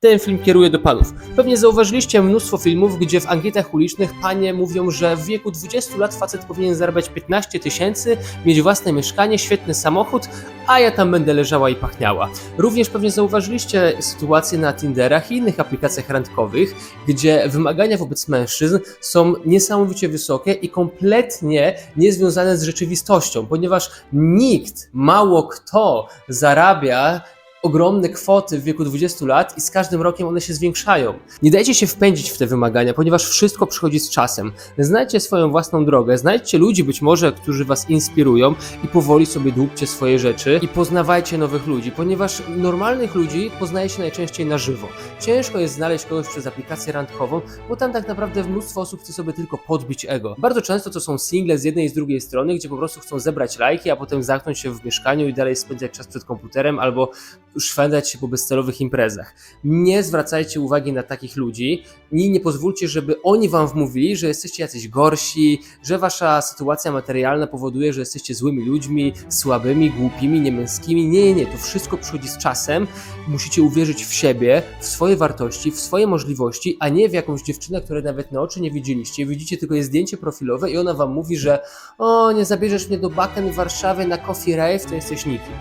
Ten film kieruje do panów. Pewnie zauważyliście mnóstwo filmów, gdzie w ankietach ulicznych panie mówią, że w wieku 20 lat facet powinien zarabiać 15 tysięcy, mieć własne mieszkanie, świetny samochód, a ja tam będę leżała i pachniała. Również pewnie zauważyliście sytuacje na Tinderach i innych aplikacjach randkowych, gdzie wymagania wobec mężczyzn są niesamowicie wysokie i kompletnie niezwiązane z rzeczywistością, ponieważ nikt, mało kto zarabia ogromne kwoty w wieku 20 lat i z każdym rokiem one się zwiększają. Nie dajcie się wpędzić w te wymagania, ponieważ wszystko przychodzi z czasem. Znajdźcie swoją własną drogę, znajdźcie ludzi być może, którzy was inspirują i powoli sobie dłubcie swoje rzeczy i poznawajcie nowych ludzi, ponieważ normalnych ludzi poznaje się najczęściej na żywo. Ciężko jest znaleźć kogoś przez aplikację randkową, bo tam tak naprawdę mnóstwo osób chce sobie tylko podbić ego. Bardzo często to są single z jednej i z drugiej strony, gdzie po prostu chcą zebrać lajki, a potem zamknąć się w mieszkaniu i dalej spędzać czas przed komputerem albo szwendać się po bezcelowych imprezach. Nie zwracajcie uwagi na takich ludzi i nie pozwólcie, żeby oni wam wmówili, że jesteście jacyś gorsi, że wasza sytuacja materialna powoduje, że jesteście złymi ludźmi, słabymi, głupimi, niemęskimi. Nie, nie, nie. To wszystko przychodzi z czasem. Musicie uwierzyć w siebie, w swoje wartości, w swoje możliwości, a nie w jakąś dziewczynę, której nawet na oczy nie widzieliście. Widzicie tylko jej zdjęcie profilowe i ona wam mówi, że o, nie zabierzesz mnie do Baken w Warszawie na Coffee Rave, to jesteś nikim.